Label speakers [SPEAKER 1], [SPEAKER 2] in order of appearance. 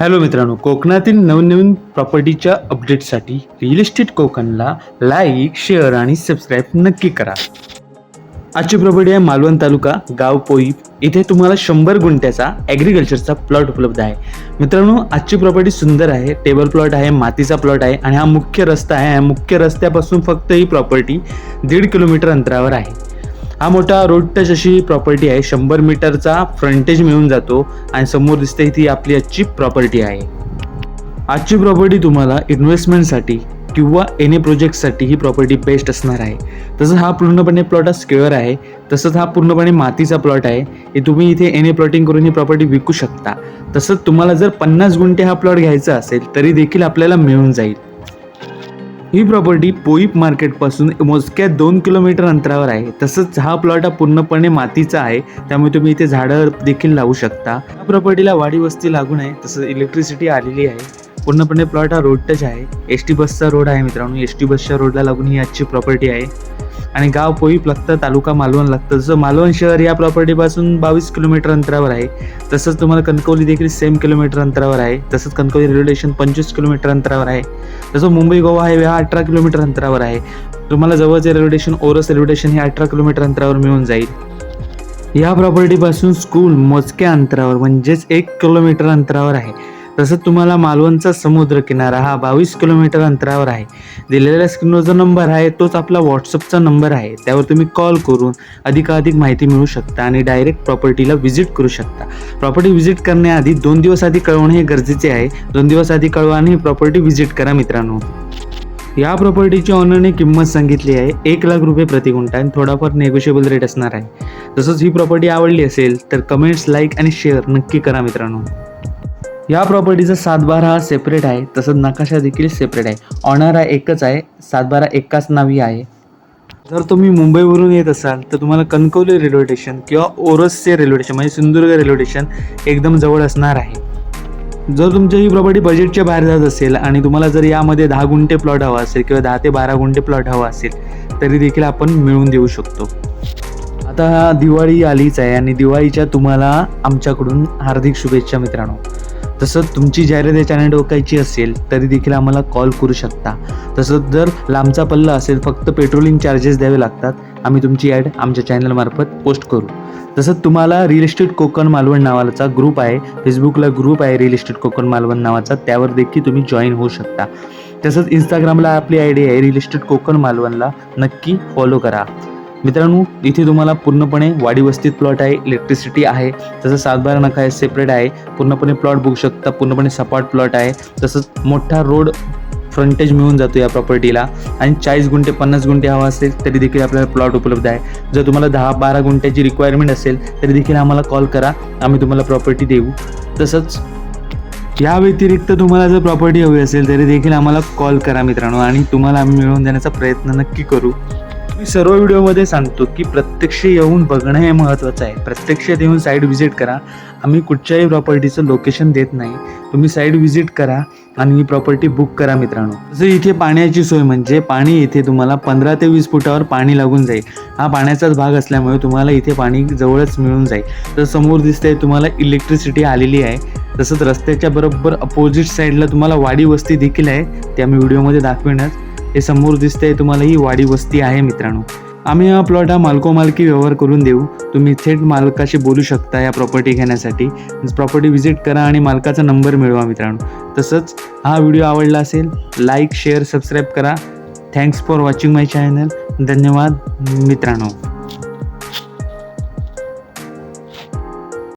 [SPEAKER 1] Hello मित्रांनो कोकणातील नवनवीन प्रॉपर्टीच्या अपडेटसाठी रिअल इस्टेट कोकणला लाईक शेअर आणि सबस्क्राईब नक्की करा. आजची प्रॉपर्टी आहे मालवण तालुका गाव पोईप. इथे तुम्हाला शंभर गुंठ्याचा ॲग्रिकल्चरचा प्लॉट उपलब्ध आहे. मित्रांनो आजची प्रॉपर्टी सुंदर आहे टेबल प्लॉट आहे मातीचा प्लॉट आहे आणि हा मुख्य रस्ता आहे. या मुख्य रस्त्यापासून फक्त ही प्रॉपर्टी दीड किलोमीटर अंतरावर आहे. हा मोठा रोड टच अशी प्रॉपर्टी आहे. शंभर मीटरचा फ्रंटेज मिळून जातो आणि समोर दिसते ती आपली आजची प्रॉपर्टी आहे. आजची प्रॉपर्टी तुम्हाला इन्व्हेस्टमेंटसाठी किंवा एनी प्रोजेक्टसाठी ही प्रॉपर्टी बेस्ट असणार आहे. तसंच हा पूर्णपणे प्लॉट हा स्क्वेअर आहे. तसंच हा पूर्णपणे मातीचा प्लॉट आहे. हे तुम्ही इथे एनी प्लॉटिंग करून ही प्रॉपर्टी विकू शकता. तसंच तुम्हाला जर पन्नास गुंठे हा प्लॉट घ्यायचा असेल तरी देखील आपल्याला मिळून जाईल. ही प्रॉपर्टी पोईप मार्केटपासून मोजक्या दोन किलोमीटर अंतरावर आहे. तसंच हा प्लॉट हा पूर्णपणे मातीचा आहे. त्यामुळे तुम्ही इथे झाडं देखील लावू शकता. या प्रॉपर्टीला वाडी वस्ती लागून आहे. तसंच इलेक्ट्रिसिटी आलेली आहे. पूर्णपणे प्लॉट हा रोड टच आहे. एस टी बसचा रोड आहे मित्रांनो. एस टी बसच्या रोडला लागून ही आजची प्रॉपर्टी आहे. आणि गाव पोई लागतं तालुका मालवण लागतं. जसं मालवण शहर या प्रॉपर्टीपासून बावीस किलोमीटर अंतरावर आहे. तसंच तुम्हाला कणकवली देखील सेम किलोमीटर अंतरावर आहे. तसंच कणकवली रेल्वे स्टेशन पंचवीस किलोमीटर अंतरावर आहे. तसं मुंबई गोवा हायवे हा अठरा किलोमीटर अंतरावर आहे. तुम्हाला जवळचे railway station Oros railway station हे अठरा किलोमीटर अंतरावर मिळून जाईल. या प्रॉपर्टीपासून स्कूल मोजक्या अंतरावर म्हणजेच एक किलोमीटर अंतरावर आहे. तसंच तुम्हाला मालवणचा समुद्र किनारा हा बावीस किलोमीटर अंतरावर आहे. दिलेल्या स्क्रीनवर जो नंबर आहे तोच आपला व्हॉट्सअपचा नंबर आहे. त्यावर तुम्ही कॉल करून अधिकाधिक माहिती मिळू शकता आणि डायरेक्ट प्रॉपर्टीला व्हिजिट करू शकता. प्रॉपर्टी व्हिजिट करण्याआधी दोन दिवस आधी कळवणे हे गरजेचे आहे. दोन दिवस आधी कळवा आणि ही प्रॉपर्टी व्हिजिट करा मित्रांनो. या प्रॉपर्टीची ऑनरने किंमत सांगितली आहे एक लाख रुपये प्रतिगुंठा आणि थोडाफार नेगोशिएबल रेट असणार आहे. तसंच ही प्रॉपर्टी आवडली असेल तर कमेंट्स लाईक आणि शेअर नक्की करा मित्रांनो. या प्रॉपर्टीचा सातबारा हा सेपरेट आहे तसंच नकाशा देखील सेपरेट आहे. ऑनर हा एकच आहे सातबारा एकाच नावी आहे. जर तुम्ही मुंबईवरून येत असाल तर तुम्हाला कणकवली रेल्वे स्टेशन किंवा ओरसचे रेल्वे स्टेशन म्हणजे सिंधुदुर्ग रेल्वे स्टेशन एकदम जवळ असणार आहे. जर तुमची ही प्रॉपर्टी बजेटच्या बाहेर जात असेल आणि तुम्हाला जर यामध्ये दहा गुंठे प्लॉट हवा असेल किंवा दहा ते बारा गुंठे प्लॉट हवा असेल तरी देखील आपण मिळवून देऊ शकतो. आता दिवाळी आलीच आहे आणि दिवाळीच्या तुम्हाला आमच्याकडून हार्दिक शुभेच्छा मित्रांनो. तसंच तुमची जाहिरात या चॅनल ओळखायची असेल तरी देखील आम्हाला कॉल करू शकता. तसंच जर लांबचा पल्ला असेल फक्त पेट्रोलिंग चार्जेस द्यावे लागतात आम्ही तुमची ॲड आमच्या चॅनलमार्फत पोस्ट करू. तसंच तुम्हाला रिअल इस्टेट कोकण मालवण नावाचा ग्रुप आहे फेसबुकला ग्रुप आहे रिअल इस्टेट कोकण मालवण नावाचा त्यावर देखील तुम्ही जॉईन होऊ शकता. तसंच इंस्टाग्रामला आपली आय डी आहे रिअल इस्टेट कोकण मालवणला नक्की फॉलो करा. मित्रांनो इथे तुम्हाला पूर्णपणे वाडी वस्तीत प्लॉट आहे इलेक्ट्रिसिटी आहे तसं सातबारा नका आहे सेपरेट आहे. पूर्णपणे प्लॉट बघू शकता पूर्णपणे सपाट प्लॉट आहे. तसंच मोठा रोड फ्रंटेज मिळून जातो या प्रॉपर्टीला आणि चाळीस गुंठे पन्नास गुंठे हवा असेल तरी देखील आपल्याला प्लॉट उपलब्ध आहे. जर तुम्हाला दहा बारा गुंठ्याची रिक्वायरमेंट असेल तरी देखील आम्हाला कॉल करा. आम्ही तुम्हाला प्रॉपर्टी देऊ. तसंच या व्यतिरिक्त तुम्हाला जर प्रॉपर्टी हवी असेल तरी देखील आम्हाला कॉल करा मित्रांनो. आणि तुम्हाला आम्ही मिळवून देण्याचा प्रयत्न नक्की करू. मी सर्व व्हिडिओमध्ये सांगतो की प्रत्यक्ष येऊन बघणं हे महत्त्वाचं आहे. प्रत्यक्षात येऊन साईड व्हिजिट करा. आम्ही कुठच्याही प्रॉपर्टीचं लोकेशन देत नाही. तुम्ही साईड व्हिजिट करा आणि ही प्रॉपर्टी बुक करा मित्रांनो. जसं इथे पाण्याची सोय म्हणजे पाणी इथे तुम्हाला पंधरा ते वीस फुटावर पाणी लागून जाईल. हा पाण्याचाच भाग असल्यामुळे तुम्हाला इथे पाणी जवळच मिळून जाईल. तर समोर दिसतंय तुम्हाला इलेक्ट्रिसिटी आलेली आहे. तसंच रस्त्याच्या बरोबर अपोजिट साईडला तुम्हाला वाडी वस्ती देखील आहे. ते आम्ही व्हिडिओमध्ये दाखविण्यास हे समोर दिसतंय तुम्हाला ही वाडी वस्ती आहे मित्रांनो. आम्ही हा प्लॉट हा मालकोमालकी व्यवहार करून देऊ. तुम्ही थेट मालकाशी बोलू शकता या प्रॉपर्टी घेण्यासाठी. प्रॉपर्टी व्हिजिट करा आणि मालकाचा नंबर मिळवा मित्रांनो. तसंच हा व्हिडिओ आवडला असेल लाईक शेअर सबस्क्राईब करा. Thanks for watching my channel धन्यवाद मित्रांनो.